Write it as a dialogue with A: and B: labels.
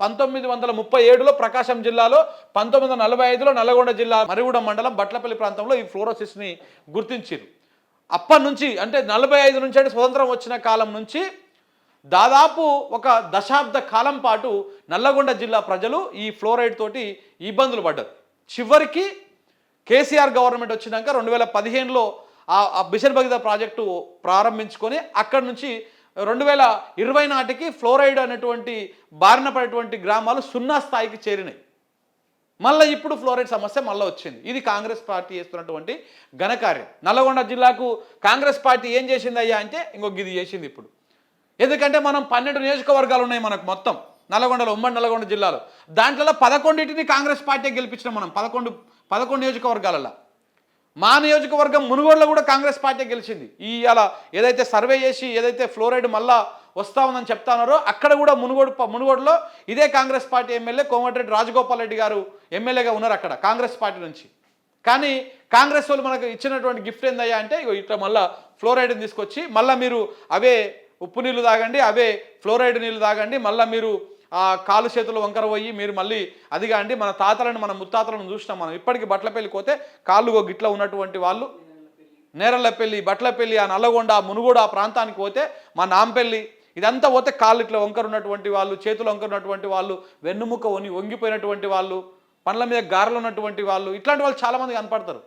A: పంతొమ్మిది వందల ముప్పై ఏడులో ప్రకాశం జిల్లాలో పంతొమ్మిది వందల నలభై ఐదులో నల్గొండ జిల్లా మరిగూడెం మండలం బట్లపల్లి ప్రాంతంలో ఈ ఫ్లోరోసిస్ని గుర్తించారు అప్పటి నుంచి అంటే నలభై ఐదు నుంచి అంటే స్వతంత్రం వచ్చిన కాలం నుంచి దాదాపు ఒక దశాబ్ద కాలం పాటు నల్లగొండ జిల్లా ప్రజలు ఈ ఫ్లోరైడ్ తోటి ఇబ్బందులు పడ్డారు. చివరికి కేసీఆర్ గవర్నమెంట్ వచ్చినాక రెండు వేల పదిహేనులో ఆ మిషన్ బిషన్ భగీరథ ప్రాజెక్టు ప్రారంభించుకొని అక్కడి నుంచి రెండు వేల ఇరవై నాటికి ఫ్లోరైడ్ అనేటువంటి బారిన పడేటువంటి గ్రామాలు సున్నా స్థాయికి చేరినాయి. మళ్ళీ ఇప్పుడు ఫ్లోరైడ్ సమస్య మళ్ళీ వచ్చింది. ఇది కాంగ్రెస్ పార్టీ చేస్తున్నటువంటి ఘనకార్యం నల్లగొండ జిల్లాకు కాంగ్రెస్ పార్టీ ఏం చేసింది అయ్యా అంటే ఇంకొక ఇది చేసింది ఇప్పుడు. ఎందుకంటే మనం పన్నెండు నియోజకవర్గాలు ఉన్నాయి మనకు మొత్తం నల్లగొండలో ఉమ్మడి నల్లగొండ జిల్లాలో. దాంట్లో పదకొండింటిని కాంగ్రెస్ పార్టీ గెలిపించిన మనం పదకొండు పదకొండు నియోజకవర్గాలలో. మా నియోజకవర్గం మునుగోడులో కూడా కాంగ్రెస్ పార్టీ గెలిచింది. ఈ అలా ఏదైతే సర్వే చేసి ఏదైతే ఫ్లోరైడ్ మళ్ళా వస్తా ఉందని చెప్తానారో అక్కడ కూడా మునుగోడు మునుగోడులో ఇదే కాంగ్రెస్ పార్టీ ఎమ్మెల్యే కోమటిరెడ్డి రాజగోపాల్ రెడ్డి గారు ఎమ్మెల్యేగా ఉన్నారు అక్కడ కాంగ్రెస్ పార్టీ నుంచి. కానీ కాంగ్రెస్ వాళ్ళు మనకు ఇచ్చినటువంటి గిఫ్ట్ ఏందయ్యా అంటే ఇట్లా మళ్ళా ఫ్లోరైడ్ని తీసుకొచ్చి మళ్ళీ మీరు అవే ఉప్పు నీళ్ళు తాగండి అవే ఫ్లోరైడ్ నీళ్ళు తాగండి మళ్ళీ మీరు ఆ కాలు చేతులు వంకర పోయి మీరు మళ్ళీ అదిగా అండి మన తాతలను మన ముత్తాతలను చూసినాం మనం. ఇప్పటికీ బట్టల పెళ్ళి పోతే కాళ్ళు గిట్ల ఉన్నటువంటి వాళ్ళు. నేరళ్ళపల్లి బట్లపల్లి ఆ నల్లగొండ ఆ మునుగోడు ఆ ప్రాంతానికి పోతే మా నాంపల్లి ఇదంతా పోతే కాళ్ళు ఇట్లా వంకరున్నటువంటి వాళ్ళు చేతులు వంకర ఉన్నటువంటి వాళ్ళు వెన్నుముక వని వంగిపోయినటువంటి వాళ్ళు పండ్ల మీద గారెలు ఉన్నటువంటి వాళ్ళు ఇట్లాంటి వాళ్ళు చాలామంది కనపడతారు.